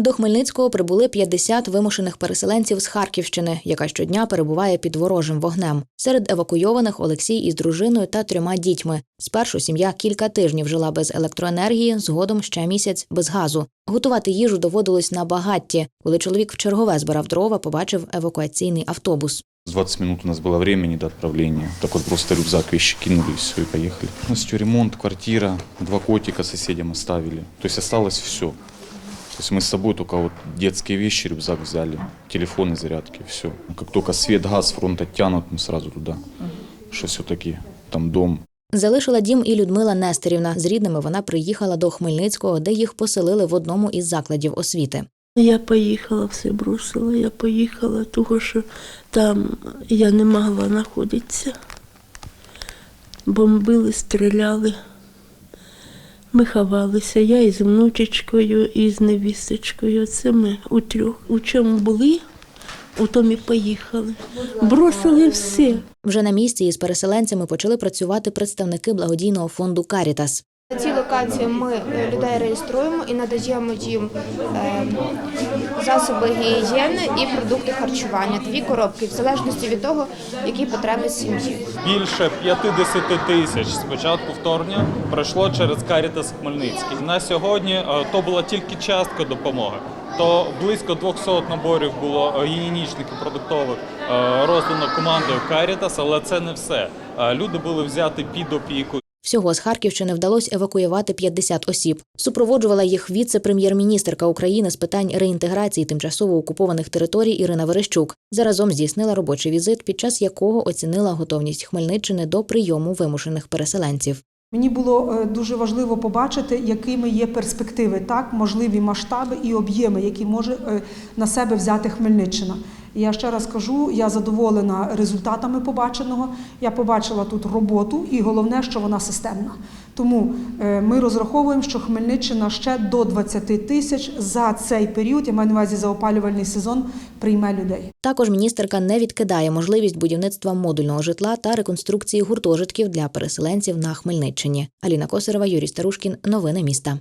До Хмельницького прибули 50 вимушених переселенців з Харківщини, яка щодня перебуває під ворожим вогнем. Серед евакуйованих Олексій із дружиною та трьома дітьми. Спершу сім'я кілька тижнів жила без електроенергії, згодом ще місяць без газу. Готувати їжу доводилось на багатті. Коли чоловік в чергове збирав дрова, побачив евакуаційний автобус. 20 минут у нас было времени до отправления. Так вот просто рюкзак, вещи кинули, и все, и поехали. Полностью ремонт, квартира, два котика соседям оставили. То есть все. То есть мы с собой только вот детские вещи, рюкзак взяли, телефоны, зарядки, все. Как только свет, газ с фронта тянут, мы сразу туда. Что все-таки там дом. Залишила дім і Людмила Нестерівна. З рідними вона приїхала до Хмельницького, де їх поселили в одному із закладів освіти. Я поїхала, все бросила, я поїхала, тому що там я не могла знаходитися. Бомбили, стріляли. Ми ховалися, я із внучечкою, і з невісточкою. Це ми у трьох. У чому були, у тому і поїхали. Бросили все. Вже на місці із переселенцями почали працювати представники благодійного фонду Карітас. На цій локації ми е, людей реєструємо і надаємо їм е, засоби гігієни і продукти харчування. Дві коробки, в залежності від того, які потреби сім'ї. Більше 50 тисяч з початку вторгнення пройшло через Карітас Хмельницький. На сьогодні е, то була тільки частка допомоги. То близько 200 наборів було гігієнічних і продуктових роздано командою Карітас, але це не все. Люди були взяти під опіку Всього з Харківщини вдалося евакуювати 50 осіб. Супроводжувала їх віце-прем'єр-міністрка України з питань реінтеграції тимчасово окупованих територій Ірина Верещук. Заразом здійснила робочий візит, під час якого оцінила готовність Хмельниччини до прийому вимушених переселенців. Мені було е, дуже важливо побачити, якими є перспективи, так можливі масштаби і об'єми, які може е, на себе взяти Хмельниччина. Я ще раз кажу, я задоволена результатами побаченого. Я побачила тут роботу, і головне, що вона системна. Тому е, ми розраховуємо, що Хмельниччина ще до 20 тисяч за цей період, я маю на увазі за опалювальний сезон, прийме людей. Також міністерка не відкидає можливість будівництва модульного житла та реконструкції гуртожитків для переселенців на Хмельниччині. Аліна Косарева, Юрій Старушкін. Новини міста.